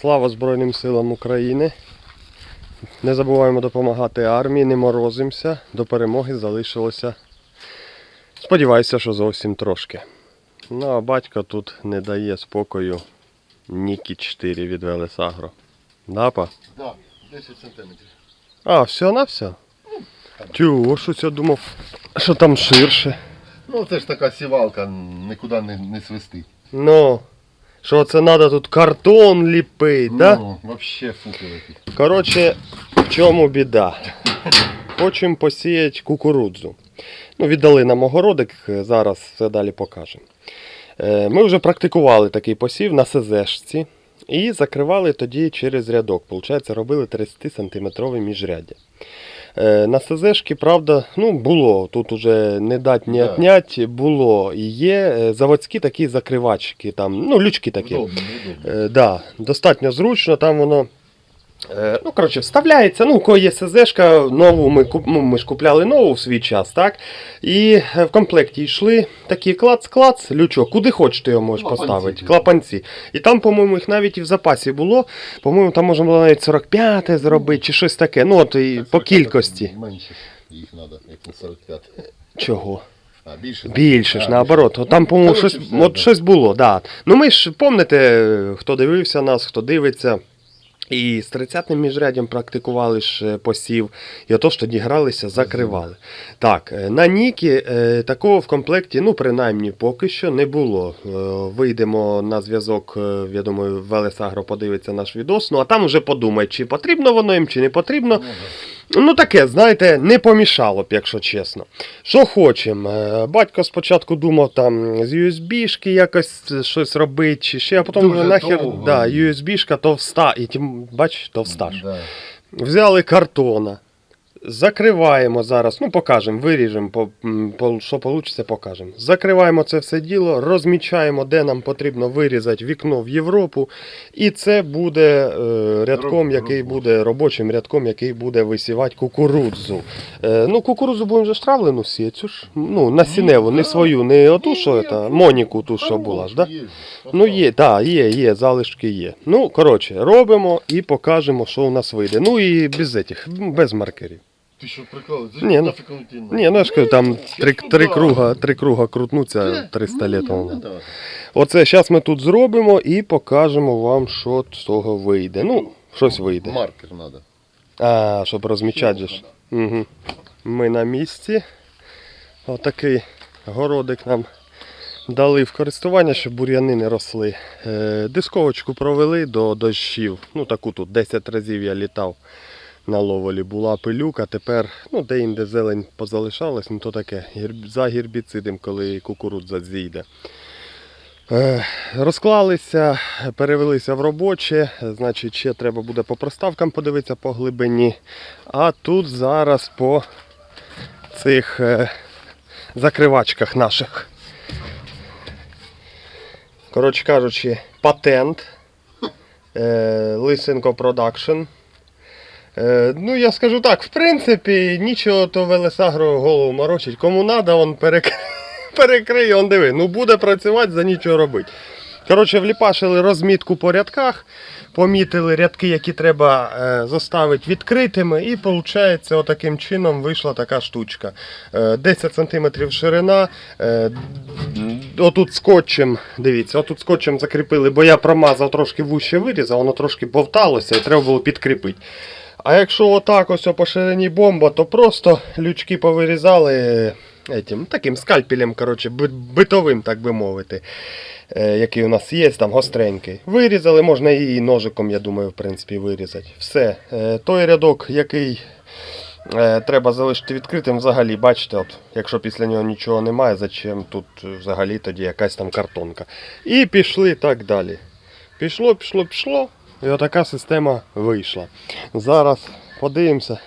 Слава Збройним силам України. Не забуваємо допомагати армії, не морозимося. До перемоги залишилося. Сподіваюся, що зовсім трошки. Ну а батько тут не дає спокою Нікі 4 від Велесагро. Дапа? Да, 10 сантиметрів. А, все на все? Тю, щось я думав, що там ширше. Ну це ж така сівалка, нікуди не, не свистить. Ну, що це треба тут картон ліпити, да? Ну, вообще фуки летить. Коротше, в чому біда? Хочемо посіяти кукурудзу. Ну, віддали нам огородик, е, зараз все далі покажемо. Е, Ми вже практикували такий посів на СЗшці і закривали тоді через рядок. Получається, робили 30-сантиметрове міжряддя. Е, На СЗшки, правда, ну, було. Тут уже не дать, не Да. отнять, було і є е, заводські такі закривачки, там, ну, лючки такі. Удобно, удобно. Е, да, достатньо зручно, там воно. Е, ну, коротше, вставляється. Ну, у кого є СЗшка, нову ми, куп, ну, ми ж купляли нову в свій час, так? І е, в комплекті йшли такі клац-клац, лючок, куди хочете його можеш Клапанці. поставити. Клапанці. І там, по-моєму, їх навіть і в запасі було. По-моєму, там можна було навіть 45 зробити чи щось таке. Ну, от і по кількості. Менше їх треба, як на 45. Чого? А, більше? Більше ж, А, наоборот. От Там, по-моєму, щось, все, от да. щось було, да. Ну ми ж пам'ятаєте, хто дивився нас, хто дивиться. І з 30-м міжряддям практикували ж е, посів, і отож тоді гралися, закривали. Так, е, на Нікі е, такого в комплекті, ну, принаймні, поки що не було. Вийдемо на зв'язок, я думаю, Велесагро подивиться наш відос, ну а там вже подумає, чи потрібно воно їм, чи не потрібно. Ну. Таке, знаєте, не помішало б, якщо чесно. Що хочемо. Е, Батько спочатку думав там з USB-шки якось щось робити, чи ще, а потім нахер да, USB-шка товста, і тим, бач, товста ж. Да. Взяли картона. Закриваємо зараз, ну покажемо, виріжемо, по, по, що вийде, покажемо. Закриваємо це все діло, розмічаємо, де нам потрібно вирізати вікно в Європу. І це буде е, рядком, Роб- який буде робочим рядком, який буде висівати кукурудзу. Е, ну, кукурудзу будемо вже ж травлену сіяти, цю ж, ну, насінневу, не свою, не оту, що це, Моніку, ту, що була ж, да? Ну є, так, є, є, залишки є. Ну, коротше, робимо і покажемо, що у нас вийде. Ну і без этих, без маркерів. Ти що прикалуєш? Ні, ну-? Ні, ну я ж кажу, там три, три, круга, три круга крутнуться 300 Ну, літ. ну, Оце зараз ми тут зробимо і покажемо вам, що з того вийде. Ну, щось вийде. Маркер треба. А, щоб розмічати ж. Угу. Ми на місці. Отакий городик нам дали в користування, щоб бур'яни не росли. Е, дисковочку провели до дощів. Ну таку тут 10 разів я літав на ловолі. Була пилюка, тепер ну, де-інде зелень позалишалась, ну то таке. За гербіцидом, коли кукурудза зійде. Е, Розклалися, перевелися в робоче, значить, ще треба буде по проставкам подивитися по глибині. А тут зараз по цих е, закривачках наших. Коротше кажучи, патент е, Лисенко Production. Е, ну, я скажу так, в принципі, нічого то Велесагро голову морочить. Кому треба, он перек... перекриє, он диви. Ну буде працювати, за нічого робити. Коротше, вліпашили розмітку по рядках, помітили рядки, які треба е, заставити відкритими, і виходить, отаким чином вийшла така штучка. Е, 10 см ширина. Е, отут скотчем, дивіться, отут скотчем закріпили, бо я промазав трошки вуще вирізав, воно трошки бовталося і треба було підкріпити. А якщо отак ось по ширині бомба, то просто лючки повирізали е, етім, таким скальпелем, коротше, битовим, так би мовити, е, який у нас є, там гостренький. Вирізали, можна і ножиком, я думаю, в принципі, вирізати. Все. Е, Той рядок, який треба залишити відкритим, взагалі, бачите, от, якщо після нього нічого немає, зачем тут взагалі тоді якась там картонка. І пішли так далі. Пішло, пішло, пішло. І отака система вийшла. Зараз подивимося.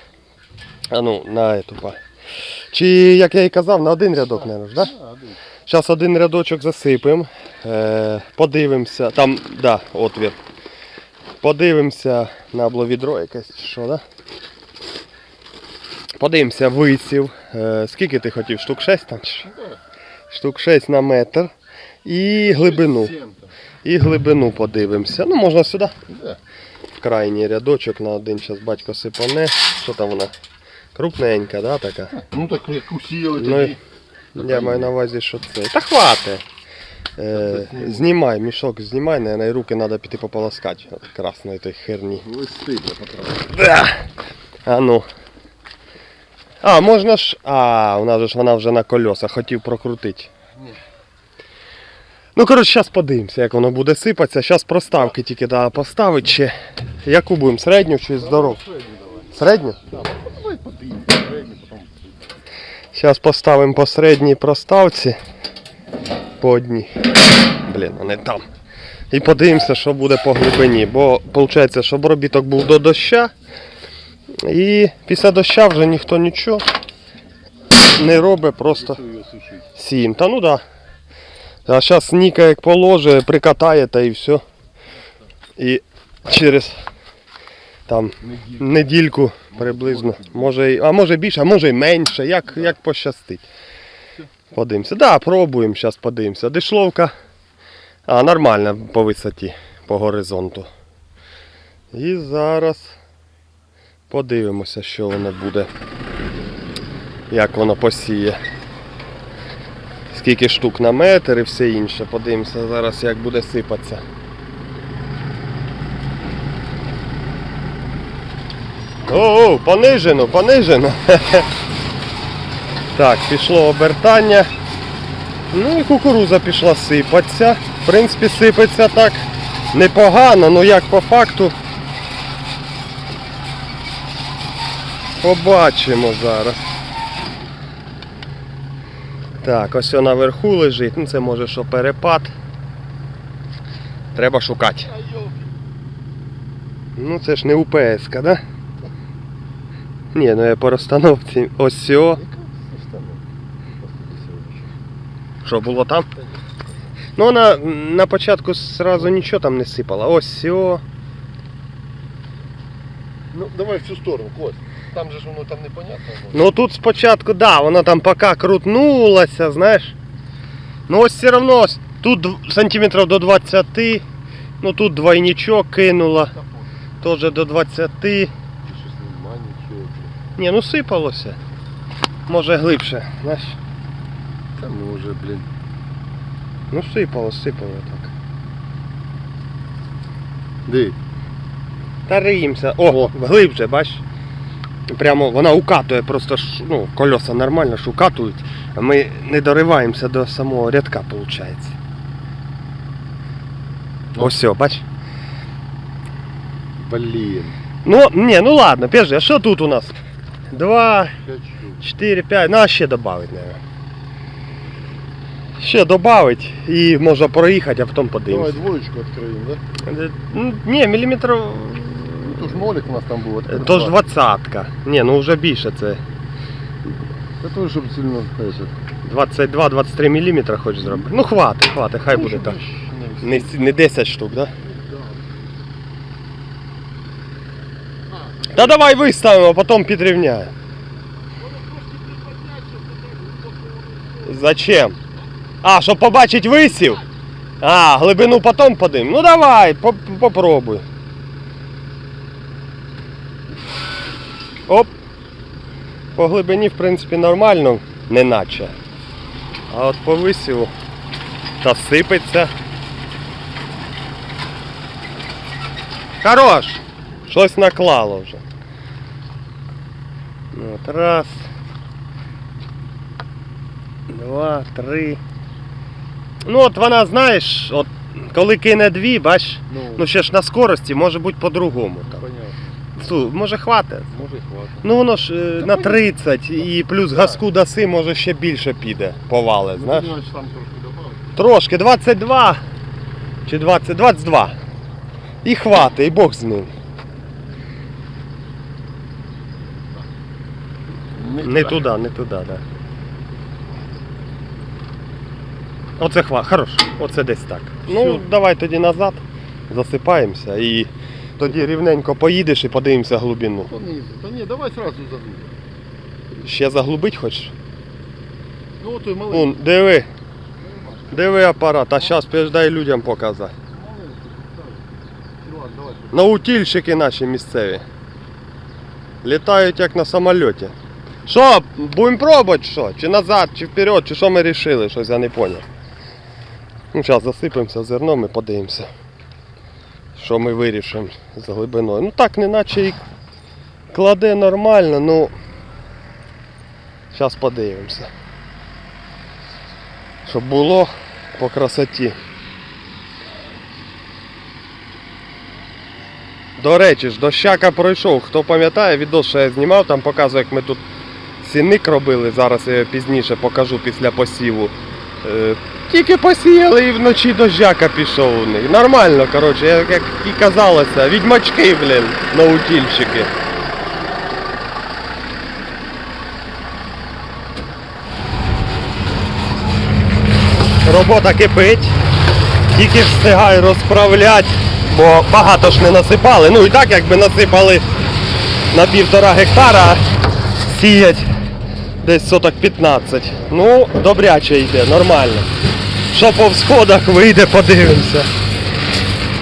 А ну, на ету. Чи, як я і казав, на один рядок, не ж, да? Зараз один рядочок засипемо. Е, подивимося. Там, да, отвір. Подивимося на обловідро якесь, чи що, да? Подивимося висів. Е, скільки ти хотів? Штук 6 там? Штук 6 на метр. І глибину. І глибину подивимося. Ну, можна сюди. В крайній рядочок на один час батько сипане. Що там вона? Крупненька, да, така? Ну так як усіяли Ну, тоді. Я маю на увазі, що це. Та хвати. Е, знімай, мішок знімай, наверное, і руки треба піти пополоскати. От красної той херні. Листи. Да. А ну. А, можна ж. А, у нас же ж вона вже на колесах, хотів прокрутити. Ну, коротше, зараз подивимося, як воно буде сипатися. Зараз проставки тільки треба поставити ще. Яку будемо? Середню чи здорову? Середню? Зараз поставимо по середній проставці. По одній. Блін, а не там. І подивимося, що буде по глибині. Бо виходить, щоб робіток був до доща. І після доща вже ніхто нічого не робить, просто сієм. Та ну да. А зараз Ніка як положе, прикатає та і все. І через там недільку приблизно. Може, а може більше, а може і менше, як, як пощастить. Подивимося. Да, пробуємо, зараз подивимося. Дишловка. А, нормально по висоті, по горизонту. І зараз подивимося, що воно буде. Як воно посіє. Скільки штук на метр і все інше. Подивимося зараз, як буде сипатися. О, понижено, понижено. Так, пішло обертання. Ну і кукуруза пішла сипатися. В принципі, сипеться так непогано, ну як по факту. Побачимо зараз. Так, ось наверху лежить. Ну це може що перепад. Треба шукати. Ну це ж не УПС, да? Ні, ну я по розстановці. Ось сьогодні. Що було там? Ну вона на початку сразу нічого там не сипала. Ось сьо. Ну, давай в цю сторону, Кость. Там же ж воно там непонятно. Ну тут спочатку, да, вона там поки крутнулася, знаєш. Ну ось все одно, тут дв- сантиметрів до 20, ну тут двойничок кинула, теж до 20. Щось нема, нічого. Ні, ну сипалося. Може глибше, знаєш. Та може, блін. Ну сипало, сипало так. Де? Та риємося. О, глибше, бач. Прямо вона укатує, просто ж, ну, колеса нормально ж укатують, а ми не дориваємося до самого рядка, виходить. Ось все, бач. Блін. Ну, ні, ну ладно, підожди, а що тут у нас? Два, П'ять штук. чотири, п'ять, ну а ще додати, наверное. Ще додати і можна проїхати, а потім Давай подивимося. двоєчку відкриємо, да? Е, ну, Ні, міліметрів. Тож нолик у нас там був. відкрити. Тож двадцятка. Ні, ну вже більше це. Це теж, щоб сильно пече. 22-23 мм хочеш зробити. Ну хватить, хватить, хай буде так. Не, с- не 10 штук, да? Та давай виставимо, а потім підрівняємо. Зачем? А, щоб побачити висів? А, глибину потім подим. Ну давай, по- попробуй. Оп. По глибині, в принципі, нормально, не наче. А от по висіву та сипеться. Хорош! Щось наклало вже. Ну, От раз. Два, три. Ну от вона, знаєш, от коли кине дві, бач, Ну, ну ще ж на скорості може бути по-другому. Там. Понятно. Може хватить? Може хватить. Ну воно ж е, на 30 і плюс газку даси, може ще більше піде, повали, знаєш. Ну, там трошки добавити. Трошки, 22 чи 20, 22. І хватить, і Бог з ним. Не туди, не туди, так. Да. Оце хва, хорош, оце десь так. Ну, давай тоді назад, засипаємося і тоді рівненько поїдеш і подивимося глибину. Понизу. Та ні, давай сразу загрузимо. Ще заглубить хочеш? Ну, той маленький. Вон, диви. Диви апарат, а зараз дай людям показати. Наутільщики наші місцеві. Літають як на самольоті. Що, будемо пробувати що? Чи назад, чи вперед, чи що ми вирішили, щось я не зрозумів. Ну, зараз засипемося зерном і подивимося. Що ми вирішимо з глибиною. Ну так, не наче і кладе нормально, ну. Зараз подивимося. Щоб було по красоті. До речі ж, дощака пройшов. Хто пам'ятає, відео, що я знімав, там показую, як ми тут сінник робили. Зараз я пізніше покажу після посіву. Е, Тільки посіяли і вночі дощака пішов у них. Нормально, коротше, як, і казалося, відьмачки, блін, наутільщики. Робота кипить. Тільки ж встигаю розправляти, бо багато ж не насипали. Ну і так якби насипали на півтора гектара, сіять десь соток 15. Ну, добряче йде, нормально. Що по всходах вийде, подивимося.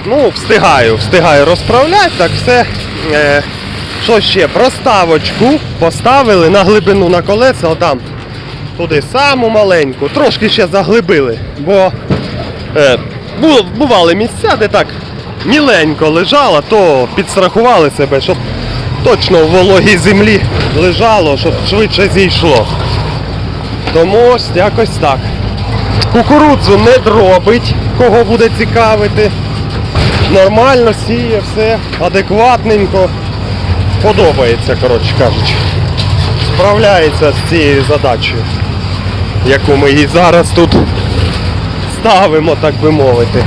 Ну, встигаю, встигаю розправляти, так все. Е, що ще? Проставочку поставили на глибину на колеса, отам туди саму маленьку, трошки ще заглибили, бо е, бували місця, де так міленько лежало, то підстрахували себе, щоб точно в вологій землі лежало, щоб швидше зійшло. Тому ось якось так. Кукурудзу не дробить, кого буде цікавити. Нормально сіє, все адекватненько. Подобається, коротше кажучи. Справляється з цією задачею, яку ми їй зараз тут ставимо, так би мовити.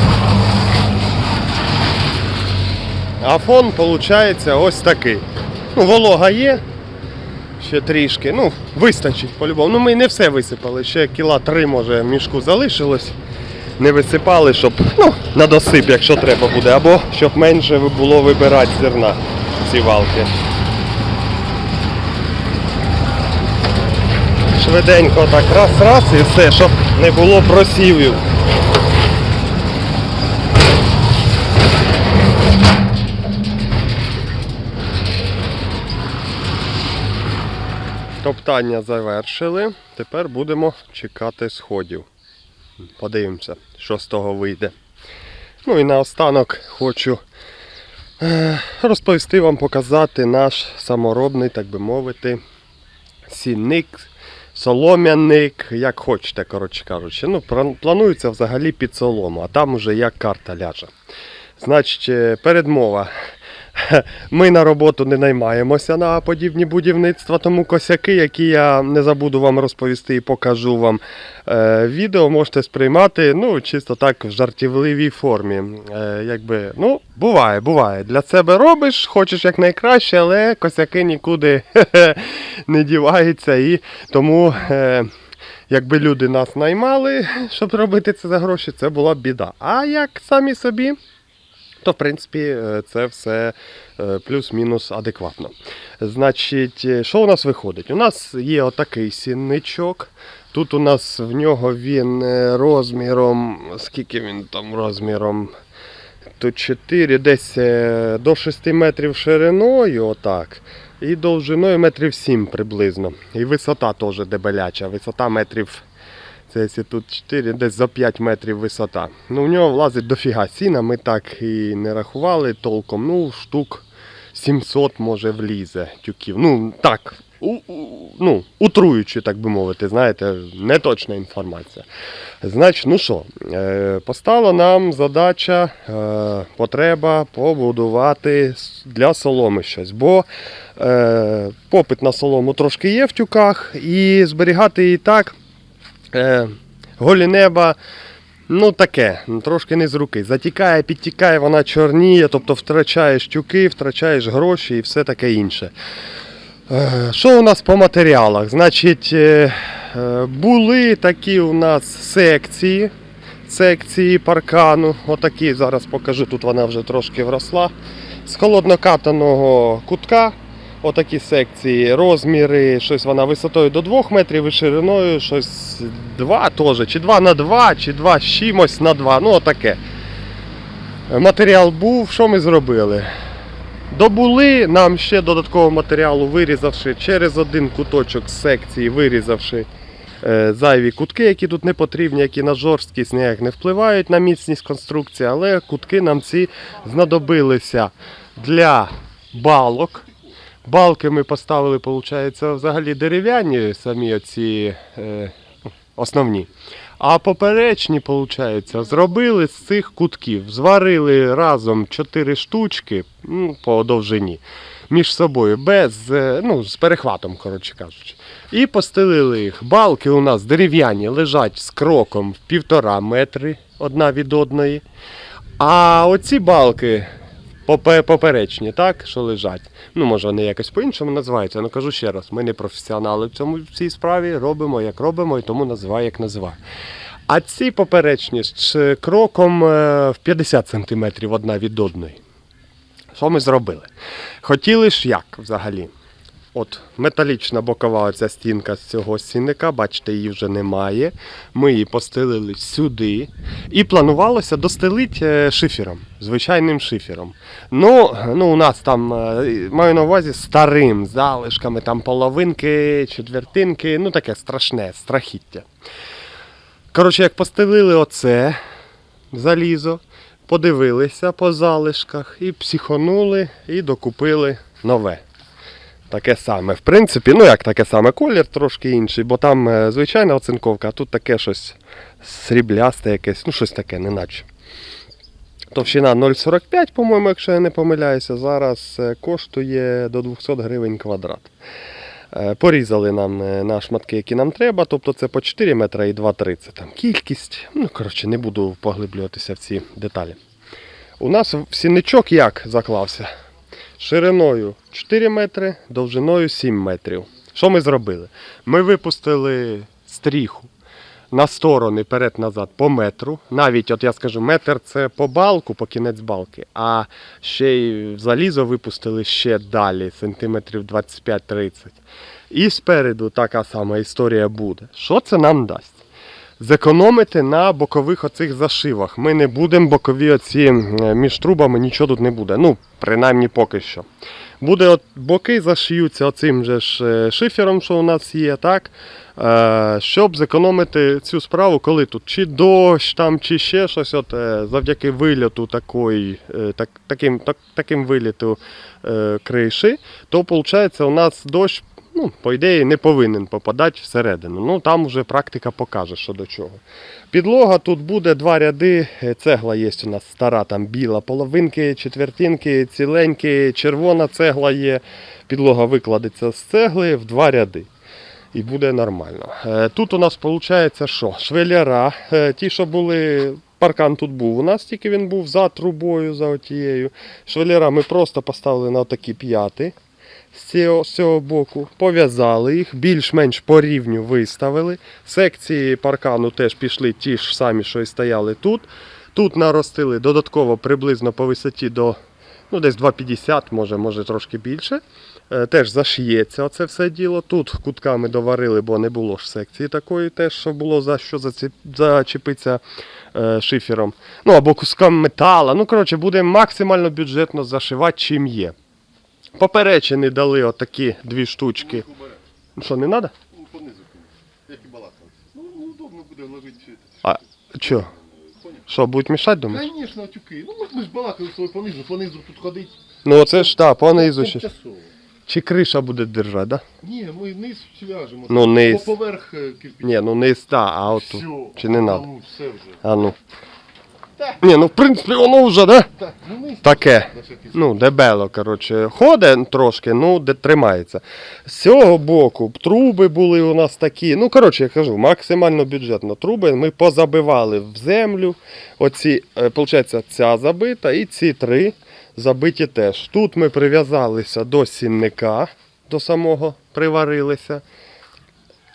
А фон виходить ось такий. Ну, волога є, ще трішки. Ну, вистачить по-любому. Ну ми не все висипали, ще кіла три, може, мішку залишилось. Не висипали, щоб ну, на досип, якщо треба буде, або щоб менше було вибирати зерна ці валки. Швиденько так раз-раз і все, щоб не було просівів. Топтання завершили. Тепер будемо чекати сходів. Подивимося, що з того вийде. Ну і наостанок хочу е, розповісти вам, показати наш саморобний, так би мовити, сінник, солом'яник, як хочете, коротше кажучи. Ну, планується взагалі під солому, а там уже як карта ляже. Значить, е, передмова. Ми на роботу не наймаємося на подібні будівництва, тому косяки, які я не забуду вам розповісти і покажу вам е, відео, можете сприймати ну, чисто так в жартівливій формі. Е, якби, ну, буває, буває. Для себе робиш, хочеш якнайкраще, але косяки нікуди не діваються. І тому. Е, Якби люди нас наймали, щоб робити це за гроші, це була б біда. А як самі собі, то в принципі е, це все е, плюс-мінус адекватно. Значить, е, що у нас виходить? У нас є отакий сінничок. Тут у нас в нього він розміром, скільки він там розміром? Тут 4, десь до 6 метрів шириною, отак. І довжиною метрів 7 приблизно. І висота теж дебеляча. Висота метрів це якщо тут 4, десь за 5 метрів висота. Ну, в нього влазить дофіга сіна, ми так і не рахували толком. Ну, штук 700 може влізе тюків. Ну, так, у, у- ну, утруючи, так би мовити, знаєте, неточна інформація. Значить, ну що, е, постала нам задача, е, потреба побудувати для соломи щось. Бо е, попит на солому трошки є в тюках, і зберігати її так. Е, голі неба, ну таке, трошки не з руки. Затікає, підтікає, вона чорніє, тобто втрачаєш тюки, втрачаєш гроші і все таке інше. Е, Що у нас по матеріалах? Значить, е, е, були такі у нас секції, секції паркану. Отакі, зараз покажу, тут вона вже трошки вросла. З холоднокатаного кутка Отакі секції, розміри, щось вона висотою до 2 метрів і шириною щось 2 теж, чи 2 на 2, чи 2 з чимось на 2. Ну, отаке. Матеріал був, що ми зробили? Добули нам ще додаткового матеріалу, вирізавши через один куточок з секції, вирізавши е, зайві кутки, які тут не потрібні, які на жорсткість ніяк не впливають на міцність конструкції, але кутки нам ці знадобилися для балок. Балки ми поставили, виходить, взагалі дерев'яні самі оці е, основні. А поперечні, виходить, зробили з цих кутків. Зварили разом 4 штучки ну, по довжині між собою, без, е, ну, з перехватом, коротше кажучи. І постелили їх. Балки у нас дерев'яні лежать з кроком в півтора метри одна від одної. А оці балки поперечні, так, що лежать. Ну, може, вони якось по-іншому називаються. Ну кажу ще раз, ми не професіонали в цьому в цій справі, робимо як робимо, і тому називаю, як називаю. А ці поперечні з кроком е, в 50 см одна від одної. Що ми зробили? Хотіли ж як взагалі? От металічна бокова оця стінка з цього стінника, бачите, її вже немає. Ми її постелили сюди. І планувалося достелити е, шифером, звичайним шифером. Ну, ну у нас там, е, маю на увазі, старим залишками, там половинки, четвертинки, ну таке страшне, страхіття. Коротше, як постелили оце залізо, подивилися по залишках і психонули, і докупили нове. Таке саме. В принципі, ну як таке саме, колір трошки інший, бо там е, звичайна оцинковка, а тут таке щось сріблясте якесь, ну щось таке, неначе. Товщина 0,45, по-моєму, якщо я не помиляюся, зараз е, коштує до 200 гривень квадрат. Е, Порізали нам на шматки, які нам треба, тобто це по 4 метри і 2,30 там кількість. Ну, коротше, не буду поглиблюватися в ці деталі. У нас сінничок як заклався? Шириною 4 метри, довжиною 7 метрів. Що ми зробили? Ми випустили стріху на сторони перед-назад по метру. Навіть, от я скажу, метр це по балку, по кінець балки, а ще й залізо випустили ще далі, сантиметрів 25-30. І спереду така сама історія буде. Що це нам дасть? Зекономити на бокових оцих зашивах. Ми не будемо бокові оці між трубами, нічого тут не буде. Ну, принаймні поки що. Буде от боки зашиються оцим же ж е, шифером, що у нас є, так? Е, щоб зекономити цю справу, коли тут чи дощ, там, чи ще щось, от, е, завдяки вильоту такої, так, таким, так, таким виліту криші, то виходить у нас дощ ну, по ідеї, не повинен попадати всередину. Ну, там вже практика покаже, що до чого. Підлога тут буде два ряди. Е, Цегла є у нас стара, там біла, половинки, четвертинки, ціленькі, червона цегла є. Підлога викладеться з цегли в два ряди. І буде нормально. Е, Тут у нас виходить, що швеляра, е, ті, що були. Паркан тут був у нас, тільки він був за трубою, за отією. Швеляра ми просто поставили на такі п'яти з цього, боку, пов'язали їх, більш-менш по рівню виставили. Секції паркану теж пішли ті ж самі, що і стояли тут. Тут наростили додатково приблизно по висоті до ну, десь 2,50, може, може трошки більше. Е, Теж зашиється оце все діло. Тут кутками доварили, бо не було ж секції такої, теж, що було за що зачепитися е, шифером. Ну або куском метала. Ну, коротше, буде максимально бюджетно зашивати, чим є. Поперечини дали отакі дві штучки. Ну Що, не треба? Ну, понизу, як і балакав. Ну, ну, удобно буде вложити все це. А що? Що, будуть мішати, думаєш? Звісно, тюки. Ну, ми ж балакали з понизу, понизу тут ходить. Ну оце ж так, понизу ще. Тимчасово. Чи криша буде держати, да? Ні, ми низ зв'яжемо. Ну, низ. По поверх е, кирпича. Ні, ну не ста, а от. Все. Чи не треба? Ну, все вже. А ну. Ні, ну в принципі воно вже, да? Ну. Таке. Ну, дебело, коротше. Ходить трошки, ну, де тримається. З цього боку труби були у нас такі. Ну, коротше, я кажу, максимально бюджетно. Труби ми позабивали в землю. Оці, е, виходить, ця забита і ці три забиті теж. Тут ми прив'язалися до сінника, до самого приварилися.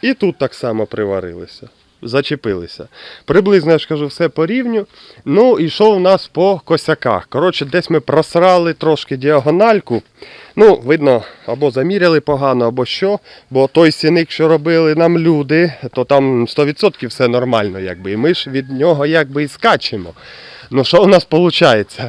І тут так само приварилися. Зачепилися. Приблизно, я ж кажу, все по рівню. Ну що у нас по косяках? Коротше, десь ми просрали трошки діагональку. Ну, видно, або заміряли погано, або що. Бо той сіник, що робили нам люди, то там 100% все нормально, якби. І ми ж від нього якби і скачемо. Ну що у нас виходить?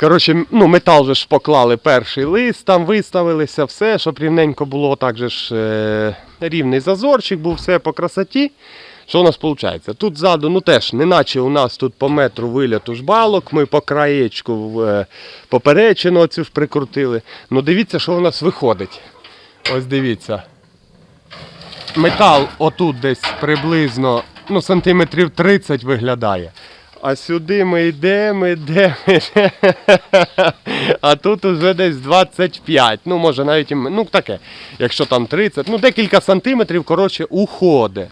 Коротше, ну, метал же ж поклали перший лист, там виставилися, все, щоб рівненько було, так же ж е, рівний зазорчик був, все по красоті. Що у нас виходить? Тут ззаду, ну теж, неначе у нас тут по метру виліту ж балок, ми по краєчку е, поперечину оцю прикрутили. Ну дивіться, що у нас виходить. Ось дивіться. Метал отут десь приблизно ну, сантиметрів 30 виглядає. А сюди ми йдемо, йдемо. А тут уже десь 25. Ну, може навіть ну таке, якщо там 30, ну декілька сантиметрів, коротше, уходить.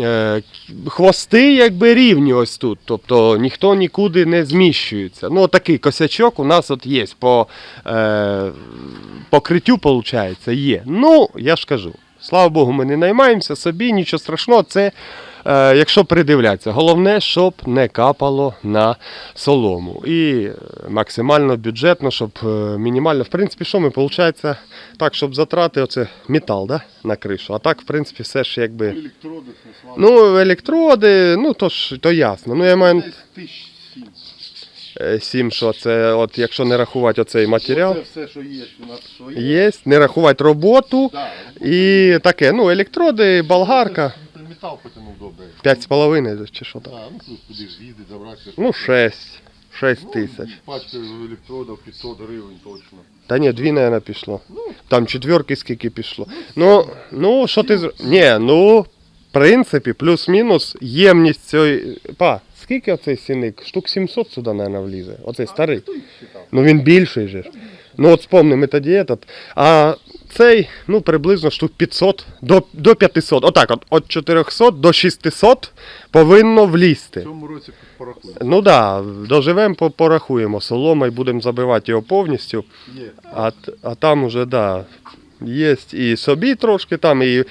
Е, Хвости якби рівні ось тут, тобто ніхто нікуди не зміщується. Ну, такий косячок у нас от є по е, покриттю, виходить, є. Ну, я ж кажу, слава Богу, ми не наймаємося собі, нічого страшного, це якщо придивлятися. Головне, щоб не капало на солому. І е, максимально бюджетно, щоб е, мінімально. В принципі, що ми, виходить, так, щоб затрати оце метал да, на кришу. А так, в принципі, все ж якби. Електроди. Ну, електроди, ну то ж то ясно. Ну, я маю Десь сім. е, що це, от якщо не рахувати оцей матеріал. Це все, що є, у нас своє. Є, не рахувати роботу Да. і таке, ну, електроди, болгарка. Метал потягнув добре. 5,5 чи що там. Да, ну тут куди ж з'їздить, забрати. Ну, 6. 6 тисяч. Пачка електродів 500 гривень точно. Та ні, дві, мабуть, пішло. Там четверки скільки пішло. Ну, ну що ти зр... Ні, ну, в принципі, плюс-мінус ємність цієї. Па, скільки оцей сіник? Штук 700 сюди, мабуть, влізе. Оцей старий. Ну він більший же. ж. Ну от спомни, ми тоді этот. А цей, ну, приблизно штук 500 до, до 500. Отак, от, от 400 до 600 повинно В влізти. цьому році порахуємо. Ну так, да, доживемо, порахуємо солома і будемо забивати його повністю. Є. А, а там уже, да, є і собі трошки там, і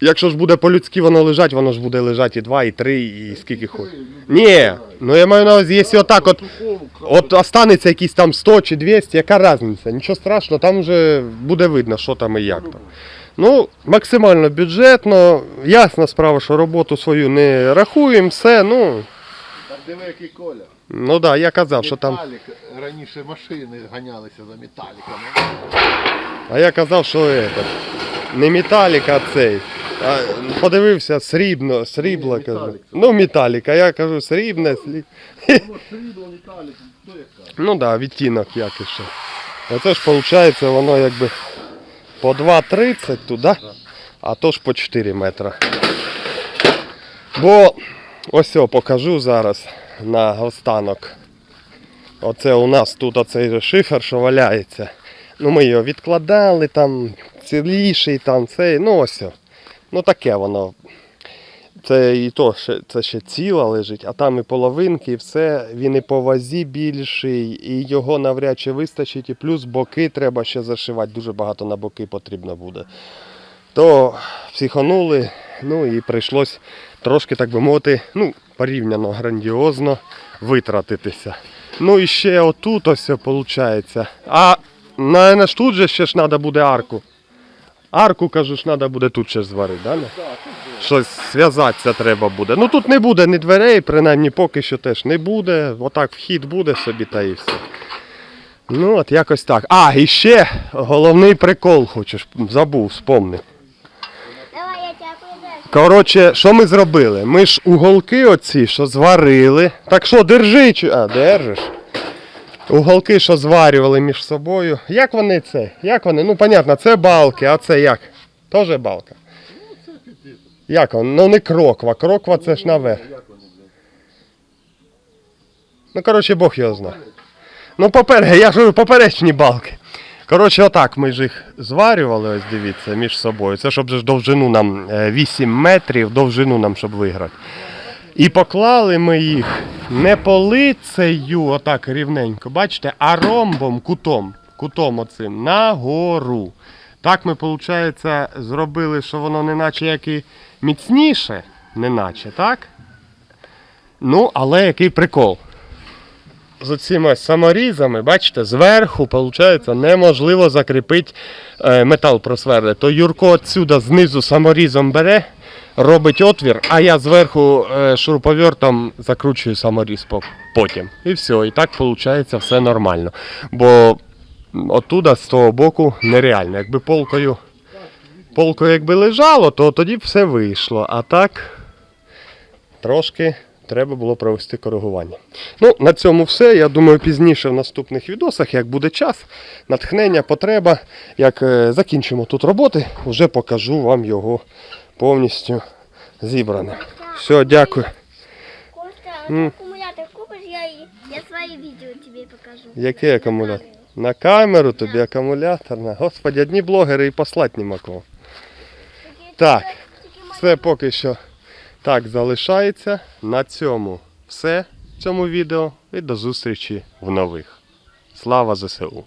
якщо ж буде по-людськи воно лежать, воно ж буде лежати і 2, і 3, і скільки хоче. Ні, ну я маю на увазі, якщо отак от, от останеться якісь там 100 чи 200, яка різниця? Нічого страшного, там вже буде видно, що там і як там. Ну, максимально бюджетно, ясна справа, що роботу свою не рахуємо, все, ну, Так диви, який коля. ну да, я казав, що там. Металік. Раніше машини ганялися за металіками. А я казав, що этот, не металік, а цей. А, подивився срібно, срібло Ні, кажу. металік це. Ну, металік, а я кажу срібне, слі... Ну, срібло, металік, хто як каже. Ну да, відтінок який ще. Оце ж виходить, воно якби по 2,30 туди, а то ж по 4 метри. Бо ось о, покажу зараз на останок. Оце у нас тут оцей же шифер, що валяється. Ну ми його відкладали там, ціліший там цей, ну ось. о. Ну таке воно. Це і то це ще ціла лежить, а там і половинки, і все. Він і по вазі більший, і його навряд чи вистачить, і плюс боки треба ще зашивати, дуже багато на боки потрібно буде. То психанули, ну і прийшлось трошки, так би мовити, ну, порівняно грандіозно витратитися. Ну і ще отут ось виходить. А на ж тут же ще ж треба буде арку. Арку, кажу, ж треба буде тут ще зварити, да? Щось зв'язатися треба буде. Ну тут не буде ні дверей, принаймні поки що теж не буде. Отак вхід буде собі та і все. Ну от якось так. А, і ще головний прикол хочеш, забув, спомни. Давай я тебе придержу. Коротше, що ми зробили? Ми ж уголки оці, що зварили. Так що, держи, а, держиш. Уголки, що зварювали між собою. Як вони це? Як вони? Ну, понятно, це балки, а це як? Тоже балка. Як воно? Ну не кроква. Кроква це ж наверх. Ну, коротше, Бог його знає. Ну, попере, я ж говорю, поперечні балки. Коротше, отак ми ж їх зварювали, ось дивіться, між собою. Це щоб ж довжину нам е, 8 метрів, довжину нам, щоб виграти. І поклали ми їх не полицею, отак рівненько, бачите, а ромбом, кутом, кутом оцим, нагору. Так ми, виходить, зробили, що воно не наче як і міцніше, неначе, так? Ну, але який прикол. З оціми саморізами, бачите, зверху, виходить, неможливо закріпити е, метал просверли. То Юрко отсюда знизу саморізом бере, робить отвір, а я зверху е, шуруповертом закручую саморіз потім. І все, і так виходить все нормально. Бо оттуда з того боку нереально. Якби полкою, полкою якби лежало, то тоді б все вийшло. А так трошки треба було провести коригування. Ну, на цьому все. Я думаю, пізніше в наступних відосах, як буде час, натхнення, потреба, як е, закінчимо тут роботи, вже покажу вам його повністю зібраним. Все, дякую. Костя, а ты аккумулятор купишь, я, я свои видео тебе покажу. Який акумулятор? На камеру тобі акумулятор. На. Господи, одні блогери і послати нема кого. Так, все поки що так залишається. На цьому все в цьому відео і до зустрічі в нових. Слава ЗСУ!